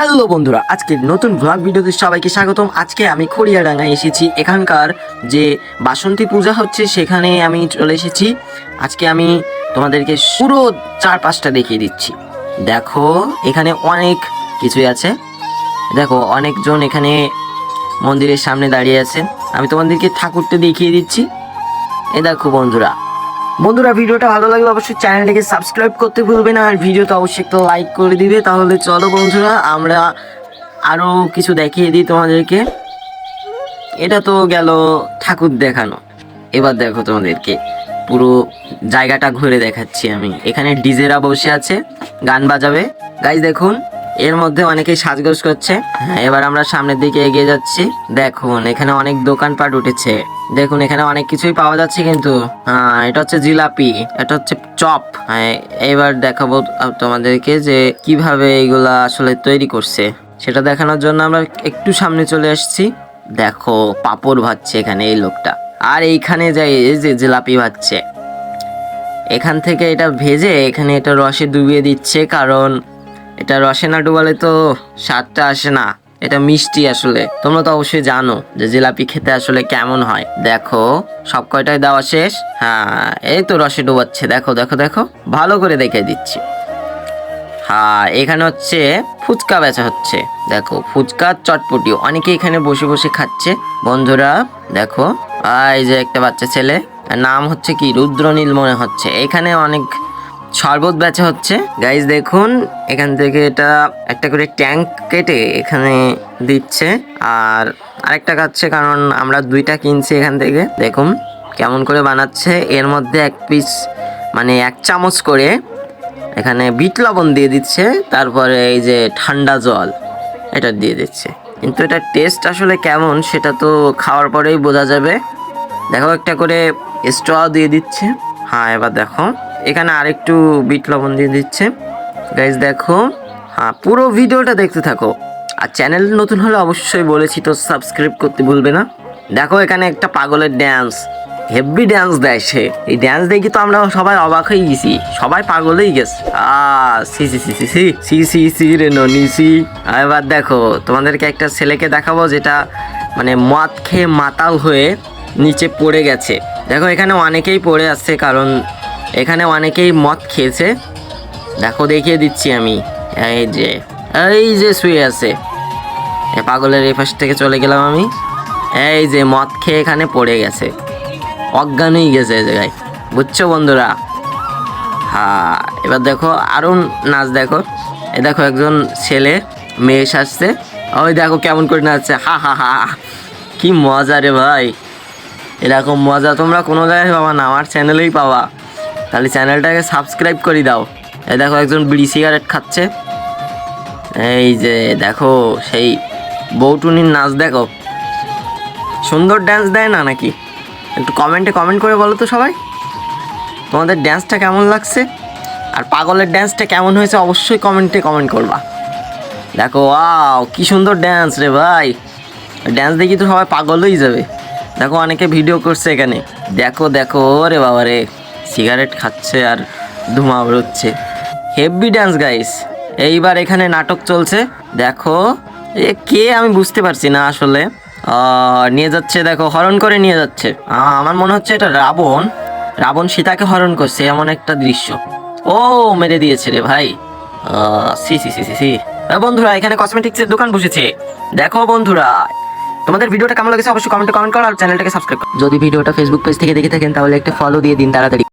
Hello বন্ধুরা আজকের নতুন ব্লগ ভিডিওতে সবাইকে স্বাগতম। আজকে আমি খড়িয়াডাঙ্গায় এসেছি। এখানকার যে বাসন্তী পূজা হচ্ছে, সেখানে আমি চলে এসেছি। আজকে আমি তোমাদেরকে পুরো চারপাশটা দেখিয়ে দিচ্ছি। দেখো, এখানে অনেক কিছুই আছে। দেখো, অনেকজন এখানে মন্দিরের সামনে দাঁড়িয়ে আছে। আমি তোমাদেরকে ঠাকুরটা দেখিয়ে দিচ্ছি। এ দেখো বন্ধুরা বন্ধুরা, ভিডিওটা ভালো লাগলে অবশ্যই চ্যানেলটাকে সাবস্ক্রাইব করতে ভুলবে না, আর ভিডিওটা অবশ্যই একটা লাইক করে দিবে। তাহলে চলো বন্ধুরা, আমরা আরও কিছু দেখিয়ে দিই তোমাদেরকে। এটা তো গেল ঠাকুর দেখানো। এবার দেখো তোমাদেরকে, পুরো জায়গাটা ঘুরে দেখাচ্ছি আমি। এখানে ডিজেরা বসে আছে, গান বাজাবে। গাইজ দেখুন। এর মধ্যে অনেকেই সাজগোজ করছে। হ্যাঁ, এবার আমরা সামনের দিকে এগিয়ে যাচ্ছি। দেখুন এখানে অনেক দোকানপাট উঠেছে। দেখুন এখানে অনেক কিছুই পাওয়া যাচ্ছে কিন্তু এটা হচ্ছে জিলাপি এটা হচ্ছে চপ। হ্যাঁ, এবার দেখাবো তোমাদেরকে যে কীভাবে এগুলা আসলে তৈরি করছে। সেটা দেখানোর জন্য আমরা একটু সামনে চলে আসছি। দেখো পাপড় ভাজছে এখানে এই লোকটা। আর এইখানে যাই এই যে জিলাপি ভাজছে। এখান থেকে এটা ভেজে এখানে এটা রসে ডুবিয়ে দিচ্ছে কারণ এটা রসে না ডুবালে তো স্বাদটা আসে না। এটা মিষ্টি আসলে। তোমরা তো অবশ্যই জানো যে জিলাপি খেতে আসলে কেমন হয়। দেখো, সব কয়টাই দেওয়া শেষ? হ্যাঁ এই তো রসে ডুবাচ্ছে। দেখো দেখো দেখো। ভালো করে দেখে দিচ্ছি। হ্যাঁ এখানে হচ্ছে ফুচকা বেচা হচ্ছে। দেখো, ফুচকা চটপটি। অনেকে এখানে বসে বসে খাচ্ছে। বন্ধুরা, দেখো। এই যে একটা বাচ্চা ছেলে নাম হচ্ছে কি? রুদ্রনীল মনে হচ্ছে। এখানে অনেক শরবত বেচা হচ্ছে। গাইজ দেখুন, এখান থেকে এটা একটা করে ট্যাঙ্ক কেটে এখানে দিচ্ছে। আর আরেকটা খাচ্ছে কারণ আমরা দুইটা কিনছি এখান থেকে। দেখুন, কেমন করে বানাচ্ছে। এর মধ্যে এক পিস মানে এক চামচ করে এখানে বিট লবণ দিয়ে দিচ্ছে। তারপরে এই যে ঠান্ডা জল, এটা দিয়ে দিচ্ছে। কিন্তু এটা টেস্ট আসলে কেমন, সেটা তো খাওয়ার পরেই বোঝা যাবে। দেখো, একটা করে স্ট্র দিয়ে দিচ্ছে। হ্যাঁ এবার দেখো। এখানে আরেকটু বিট লবণ দিয়ে দিচ্ছে। গাইজ দেখো। হ্যাঁ পুরো ভিডিওটা দেখতে থাকো। আর চ্যানেল নতুন হলে অবশ্যই বলেছি তো সাবস্ক্রাইব করতে ভুলবে না। দেখো, এখানে একটা পাগলের ড্যান্স হেভি ড্যান্স দেয় সে। এই ড্যান্স দেখি তো আমরা সবাই অবাক হয়ে গেছি। সবাই পাগলেই গেছে। সি সি সি সি সি সি সি সি রে ননি, সি। এবার দেখো, তোমাদেরকে একটা ছেলেকে দেখাবো যেটা মানে মদ খেয়ে মাতাল হয়ে নিচে পড়ে গেছে। দেখো, এখানে অনেকেই পড়ে আসছে কারণ এখানে অনেকেই মদ খেয়েছে। দেখো, দেখিয়ে দিচ্ছি আমি। এই যে এই যে শুয়ে আছে। এ পাগলের এই পাশ থেকে চলে গেলাম আমি। এই যে মদ খেয়ে এখানে পড়ে গেছে। অজ্ঞান হয়ে গেছে এই জায়গায়। বুঝছ বন্ধুরা? হ্যাঁ এবার দেখো আরও নাচ দেখো। এ দেখো, একজন ছেলে, মেয়ে সাজছে। ওই দেখো, কেমন করে নাচছে। হা হা হা কি মজা রে ভাই। এরকম মজা তোমরা কোনো জায়গায় পাবা না, আমার চ্যানেলেই পাবা। তাহলে চ্যানেলটাকে সাবস্ক্রাইব করে দাও। এই দেখো একজন বিড়ি সিগারেট খাচ্ছে। এই যে দেখো, সেই বৌটুনির নাচ দেখো। সুন্দর ড্যান্স দেয় না নাকি? একটু কমেন্টে কমেন্ট করে বলো তো সবাই। তোমাদের ড্যান্সটা কেমন লাগছে? আর পাগলের ড্যান্সটা কেমন হয়েছে অবশ্যই কমেন্টে কমেন্ট করবা। দেখো ওয়াও কি সুন্দর ড্যান্স রে ভাই। ড্যান্স দেখি তো সবাই পাগল হয়ে যাবে। দেখো অনেকে ভিডিও করছে এখানে। দেখো দেখো রে বাবা রে সিগারেট খাচ্ছে আর ধোঁয়া বেরোচ্ছে। হেভি ড্যান্স গাইস এইবার এখানে নাটক চলছে। দেখো, এ কে আমি বুঝতে পারছি না আসলে। নিয়ে যাচ্ছে, দেখো, হরণ করে নিয়ে যাচ্ছে। আমার মনে হচ্ছে এটা রাবণ। রাবণ সীতাকে হরণ করছে, এমন একটা দৃশ্য। ও, মেরে দিয়েছে রে ভাই। সি সি সি সি সি। বন্ধুরা, এখানে কসমেটিক্সের দোকান বসেছে। দেখো, বন্ধুরা, তোমাদের ভিডিওটা কেমন লেগেছে অবশ্যই কমেন্টে কমেন্ট করো আর চ্যানেলটাকে সাবস্ক্রাইব করো। যদি ভিডিওটা ফেসবুক পেজ থেকে দেখে থাকেন, তাহলে একটা ফলো দিয়ে দিন তাড়াতাড়ি।